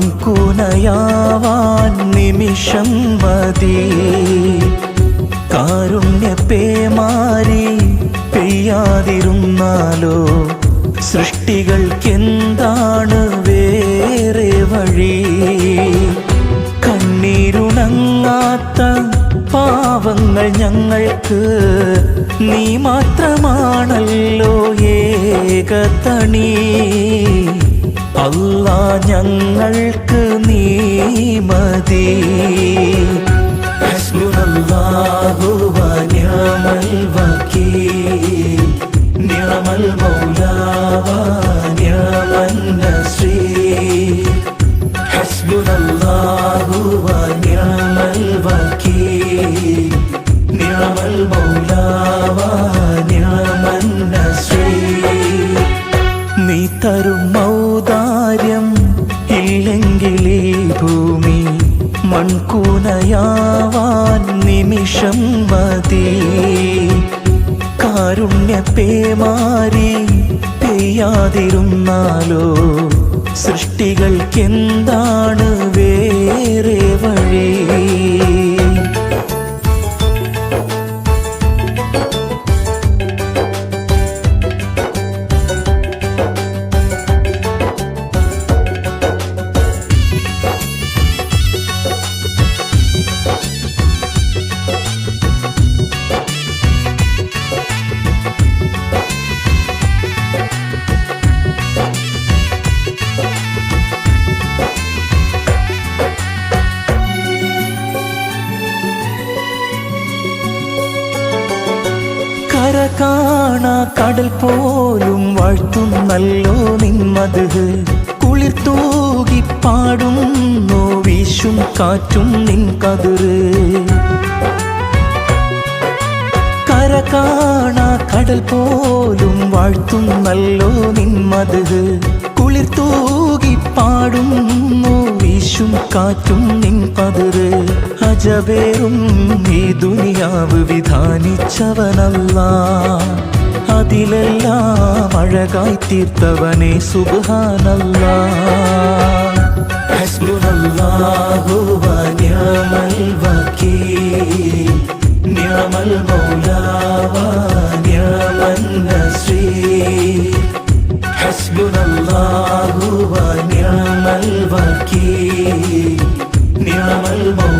മൺകൂനയാവാൻ നിമിഷം മതി കാരുണ്യപ്പേമാരി പെയ്യാതിരുന്നാലോ? സൃഷ്ടികൾക്കെന്താണ് വേറെ വഴി? കണ്ണീരുണങ്ങാത്ത പാവങ്ങൾ ഞങ്ങൾക്ക് നീ മാത്രമാണല്ലോ ഏകതണി. അല്ല ഞങ്ങൾക്ക് നീ മതി ശ്രീ നീ തരും ഈ ഭൂമി മൺകൂനയാവാൻ നിമിഷം മതി. കാരുണ്യപ്പേമാരി പെയ്യാതിരുന്നാലോ സൃഷ്ടികൾക്കെന്താണ് വേറെ വഴി? കാണാ കടൽ പോലും വാഴ്ത്തുന്നല്ലോ നിന്മത് കുളിർ തൂകി പാടുന്നു വീശും കാറ്റും നിൻ കതിര് കര കാണാ കടൽ പോലും വാഴ്ത്തുന്നല്ലോ നിന്മത് കുളിർ തൂകി പാടുന്നു വീശും കാറ്റും നിൻ പതിര് അജബേറും ഈ ദുനിയാവ് വിധാനിച്ചവനല്ല അതിലെല്ലാം അഴകായി തീർത്തവനെ സുബാനല്ല ഹസ്ബുനല്ലാഹു വനിഅമൽ വകീൽ നിഅമൽ മൗലാ വനിഅമൻ നസീർ حسبنا الله ونعم الوكيل mode.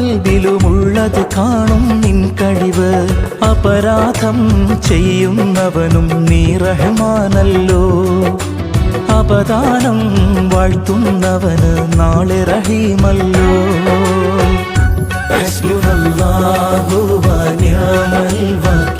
കൽബിലുമുള്ളത് കാണും നിൻ കഴിവ് അപരാധം ചെയ്യുന്നവനും നീ അപദാനം വാഴ്ത്തുന്നവന് നാളെ റഹീമല്ലോ ഹസ്ബുനല്ലാഹു വനിഅമൽ വകീൽ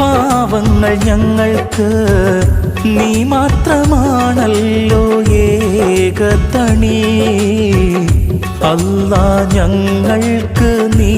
പാവങ്ങൾ ഞങ്ങൾക്ക് നീ മാത്രമാണല്ലോ ഏകതണി. അല്ല ഞങ്ങൾക്ക് നീ